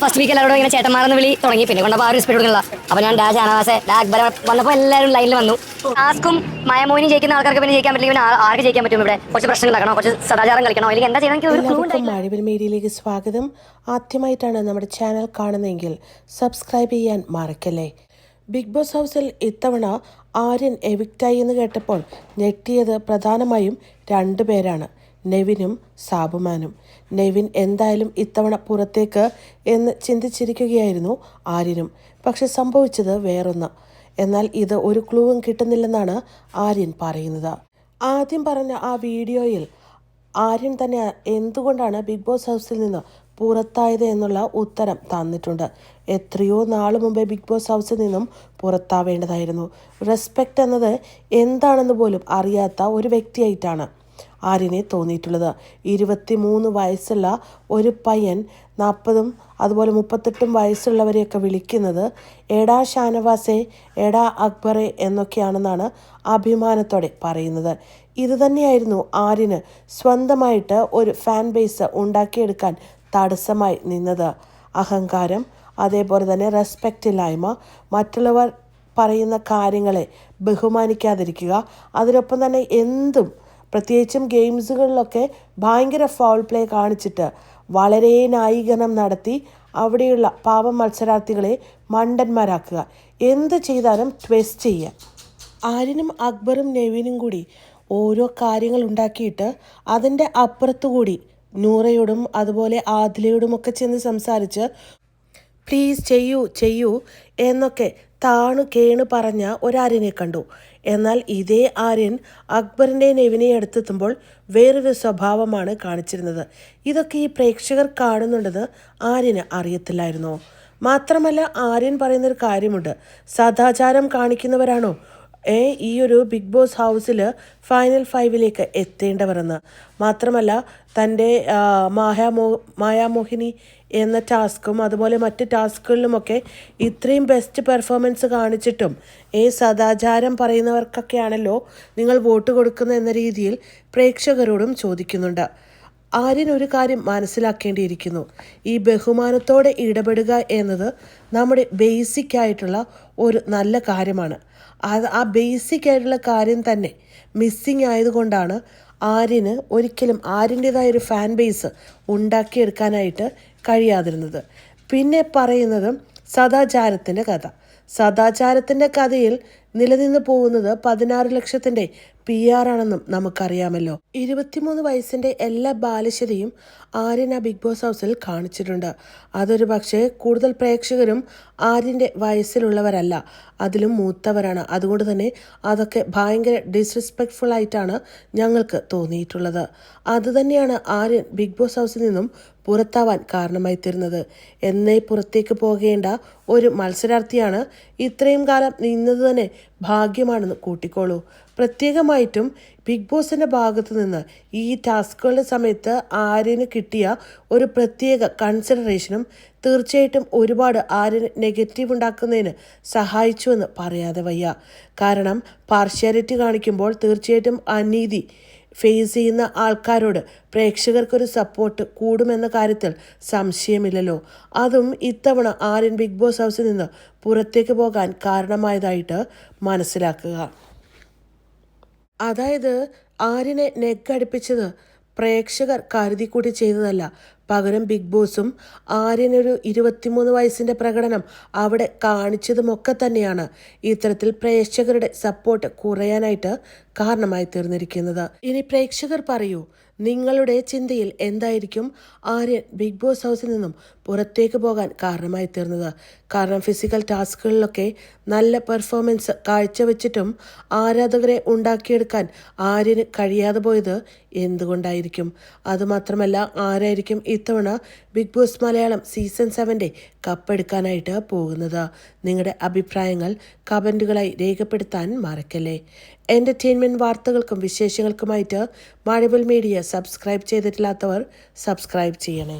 First week എല്ലാവരും ഇങ്ങനെ ചേട്ടന്മാരെന്ന് വിളി തുടങ്ങി. പിന്നെ കൊണ്ടപ്പോൾ ആ ഒരു സ്പീഡ് കൊടുക്കില്ല അപ്പോൾ ഞാൻ ഡാജ് ഷാനവാസെ ഡാ അക്ബർ വന്നപ്പോൾ എല്ലാവരും ലൈനിൽ വന്നു. ടാസ്കും മയമോനി ജയിക്കുന്ന ആൾക്കാർക്ക് പിന്നെ ജയിക്കാൻ പറ്റില്ല. ആർക്ക് ജയിക്കാൻ പറ്റും ഇവിടെ? കുറച്ച് പ്രശ്നം ഉണ്ടാക്കണോ കുറച്ച് സദാചാരം കളിക്കണോ. അല്ലെങ്കിൽ എന്താ ചെയ്യണം എനിക്ക് ഒരു ക്ലൂ മാഴിവൽ മീഡിയയിലേക്ക് സ്വാഗതം. ആദ്യമായിട്ടാണ് നമ്മുടെ ചാനൽ കാണുന്നതെങ്കിൽ സബ്സ്ക്രൈബ് ചെയ്യാൻ മറക്കല്ലേ? ബിഗ് ബോസ് ഹൗസിൽ ഇത്തവണ ആര്യൻ എവിക്റ്റായി എന്ന് കേട്ടപ്പോൾ ഞെട്ടിയത് പ്രധാനമായും രണ്ടു പേരാണ്. നെവിനും സാബുമാനും. നെവിൻ എന്തായാലും ഇത്തവണ പുറത്തേക്ക് എന്ന് ചിന്തിച്ചിരിക്കുകയായിരുന്നു ആര്യനും. പക്ഷെ സംഭവിച്ചത് വേറൊന്ന്. എന്നാൽ ഇത് ഒരു ക്ലൂവും കിട്ടുന്നില്ലെന്നാണ് ആര്യൻ പറയുന്നത്. ആദ്യം പറഞ്ഞ ആ വീഡിയോയിൽ ആര്യൻ തന്നെ എന്തുകൊണ്ടാണ് ബിഗ് ബോസ് ഹൗസിൽ നിന്ന് പുറത്തായത് എന്നുള്ള ഉത്തരം തന്നിട്ടുണ്ട്. എത്രയോ നാൾ മുമ്പേ ബിഗ് ബോസ് ഹൗസിൽ നിന്നും പുറത്താവേണ്ടതായിരുന്നു. റെസ്പെക്റ്റ് എന്നത് എന്താണെന്ന് പോലും അറിയാത്ത ഒരു വ്യക്തിയായിട്ടാണ് ആര്യനെ തോന്നിയിട്ടുള്ളത്. ഇരുപത്തി മൂന്ന് വയസ്സുള്ള ഒരു പയ്യൻ നാൽപ്പതും അതുപോലെ മുപ്പത്തെട്ടും വയസ്സുള്ളവരെയൊക്കെ വിളിക്കുന്നത് എടാ ഷാനവാസെ എടാ അക്ബറെ എന്നൊക്കെയാണെന്നാണ് അഭിമാനത്തോടെ പറയുന്നത്. ഇത് തന്നെയായിരുന്നു ആര്യന് സ്വന്തമായിട്ട് ഒരു ഫാൻ ബേസ് ഉണ്ടാക്കിയെടുക്കാൻ തടസ്സമായി നിന്നത്. അഹങ്കാരം അതേപോലെ തന്നെ റെസ്പെക്റ്റ് ഇല്ലായ്മ മറ്റുള്ളവർ പറയുന്ന കാര്യങ്ങളെ ബഹുമാനിക്കാതിരിക്കുക അതിനൊപ്പം തന്നെ എന്തും പ്രത്യേകിച്ചും ഗെയിംസുകളിലൊക്കെ ഭയങ്കര ഫൗൾ പ്ലേ കാണിച്ചിട്ട് വളരെ ന്യായീകരണം നടത്തി അവിടെയുള്ള പാപ മത്സരാർത്ഥികളെ മണ്ടന്മാരാക്കുക. എന്ത് ചെയ്താലും ട്വിസ്റ്റ് ചെയ്യുക. ആരിനും അക്ബറും നെവിനും കൂടി ഓരോ കാര്യങ്ങൾ ഉണ്ടാക്കിയിട്ട് അതിന്റെ അപ്പുറത്തുകൂടി നൂറയോടും അതുപോലെ ആദിലയോടും ഒക്കെ ചെന്ന് സംസാരിച്ച് പ്ലീസ് ചെയ്യൂ ചെയ്യൂ എന്നൊക്കെ താണു കേണു പറഞ്ഞ ഒരാര്യനെ കണ്ടു. എന്നാൽ ഇതേ ആര്യൻ അക്ബറിന്റെ നെവിനെ അടുത്തെത്തുമ്പോൾ വേറൊരു സ്വഭാവമാണ് കാണിച്ചിരുന്നത്. ഇതൊക്കെ ഈ പ്രേക്ഷകർ കാണുന്നുണ്ടെന്ന് ആര്യന് അറിയത്തില്ലായിരുന്നോ. മാത്രമല്ല ആര്യൻ പറയുന്നൊരു കാര്യമുണ്ട്. സദാചാരം കാണിക്കുന്നവരാണോ? ഈ ഒരു ബിഗ് ബോസ് ഹൗസിൽ ഫൈനൽ ഫൈവിലേക്ക് എത്തേണ്ടവരെന്ന്. മാത്രമല്ല തന്റെ മായാമോ മായാമോഹിനി എന്ന ടാസ്ക്കും അതുപോലെ മറ്റ് ടാസ്കുകളിലുമൊക്കെ ഇത്രയും ബെസ്റ്റ് പെർഫോമൻസ് കാണിച്ചിട്ടും ഏ സദാചാരം പറയുന്നവർക്കൊക്കെയാണല്ലോ നിങ്ങൾ വോട്ട് കൊടുക്കുന്ന എന്ന രീതിയിൽ പ്രേക്ഷകരോടും ചോദിക്കുന്നുണ്ട്. ആര്യൻ ഒരു കാര്യം മനസ്സിലാക്കേണ്ടിയിരിക്കുന്നു. ഈ ബഹുമാനത്തോടെ ഇടപെടുക എന്നത് നമ്മുടെ ബേസിക് ആയിട്ടുള്ള ഒരു നല്ല കാര്യമാണ്. അത് ആ ബേസിക് ആയിട്ടുള്ള കാര്യം തന്നെ മിസ്സിങ് ആയതുകൊണ്ടാണ് ആര്യന് ഒരിക്കലും ആര്യന്റേതായ ഒരു ഫാൻ ബേസ് ഉണ്ടാക്കിയെടുക്കാനായിട്ട് കഴിയാതിരുന്നത്. പിന്നെ പറയുന്നത് സദാചാരത്തിന്റെ കഥ. സദാചാരത്തിന്റെ കഥയിൽ നിലനിന്ന് പോകുന്നത് പതിനാറ് ലക്ഷത്തിന്റെ പി ആർ ആണെന്നും നമുക്കറിയാമല്ലോ. ഇരുപത്തിമൂന്ന് വയസ്സിന്റെ എല്ലാ ബാലിശതയും ആര്യൻ ആ ബിഗ് ബോസ് ഹൗസിൽ കാണിച്ചിട്ടുണ്ട്. അതൊരു പക്ഷേ കൂടുതൽ പ്രേക്ഷകരും ആര്യന്റെ വയസ്സിലുള്ളവരല്ല. അതിലും മൂത്തവരാണ്. അതുകൊണ്ട് തന്നെ അതൊക്കെ ഭയങ്കര ഡിസ്റെസ്പെക്ട്ഫുൾ ആയിട്ടാണ് ഞങ്ങൾക്ക് തോന്നിയിട്ടുള്ളത്. അതുതന്നെയാണ് ആര്യൻ ബിഗ് ബോസ് ഹൗസിൽ നിന്നും പുറത്താവാൻ കാരണമായി തീർന്നത്. എന്നേ പുറത്തേക്ക് പോകേണ്ട ഒരു മത്സരാർത്ഥിയാണ് ഇത്രയും കാലം നിന്നത് തന്നെ ഭാഗ്യമാണെന്ന് കൂട്ടിക്കോളൂ. പ്രത്യേകമായിട്ടും ബിഗ് ബോസിന്റെ ഭാഗത്തു നിന്ന് ഈ ടാസ്കുകളുടെ സമയത്ത് ആര്യന് കിട്ടിയ ഒരു പ്രത്യേക കൺസിഡറേഷനും തീർച്ചയായിട്ടും ഒരുപാട് ആര്യന് നെഗറ്റീവ് ഉണ്ടാക്കുന്നതിന് സഹായിച്ചുവെന്ന് പറയാതെ വയ്യ. കാരണം പാർഷ്യാലിറ്റി കാണിക്കുമ്പോൾ തീർച്ചയായിട്ടും അനീതി ഫേസ് ചെയ്യുന്ന ആൾക്കാരോട് പ്രേക്ഷകർക്കൊരു സപ്പോർട്ട് കൂടുമെന്ന കാര്യത്തിൽ സംശയമില്ലല്ലോ. അതും ഇത്തവണ ആര്യൻ ബിഗ് ബോസ് ഹൗസിൽ നിന്ന് പുറത്തേക്ക് പോകാൻ കാരണമായതായിട്ട് മനസ്സിലാക്കുക. അതായത് ആര്യനെ നെഗടിപ്പിച്ചത് പ്രേക്ഷകർ കരുതിക്കൂട്ടി ചെയ്തതല്ല പകരം ബിഗ് ബോസും ആര്യനൊരു ഇരുപത്തിമൂന്ന് വയസ്സിന്റെ പ്രകടനം അവിടെ കാണിച്ചതുമൊക്കെ തന്നെയാണ്. ഇത്തരത്തിൽ പ്രേക്ഷകരുടെ സപ്പോർട്ട് കുറയാനായിട്ട് കാരണമായി തീർന്നിരിക്കുന്നത്. ഇനി പ്രേക്ഷകർ പറയൂ നിങ്ങളുടെ ചിന്തയിൽ എന്തായിരിക്കും ആര്യൻ ബിഗ് ബോസ് ഹൗസിൽ നിന്നും പുറത്തേക്ക് പോകാൻ കാരണമായി തീർന്നത്? കാരണം ഫിസിക്കൽ ടാസ്കുകളിലൊക്കെ നല്ല പെർഫോമൻസ് കാഴ്ചവെച്ചിട്ടും ആരാധകരെ ഉണ്ടാക്കിയെടുക്കാൻ ആര്യന് കഴിയാതെ പോയത് എന്തുകൊണ്ടായിരിക്കും? അതുമാത്രമല്ല ആരായിരിക്കും ഇത്തവണ ബിഗ് ബോസ് മലയാളം സീസൺ സെവന്റെ കപ്പെടുക്കാനായിട്ട് പോകുന്നത്. നിങ്ങളുടെ അഭിപ്രായങ്ങൾ കമന്റുകളായി രേഖപ്പെടുത്താൻ മറക്കല്ലേ. എന്റർടൈൻമെന്റ് വാർത്തകൾക്കും വിശേഷങ്ങൾക്കുമായിട്ട് മാഴിബൽ മീഡിയ സബ്സ്ക്രൈബ് ചെയ്തിട്ടില്ലാത്തവർ സബ്സ്ക്രൈബ് ചെയ്യണേ.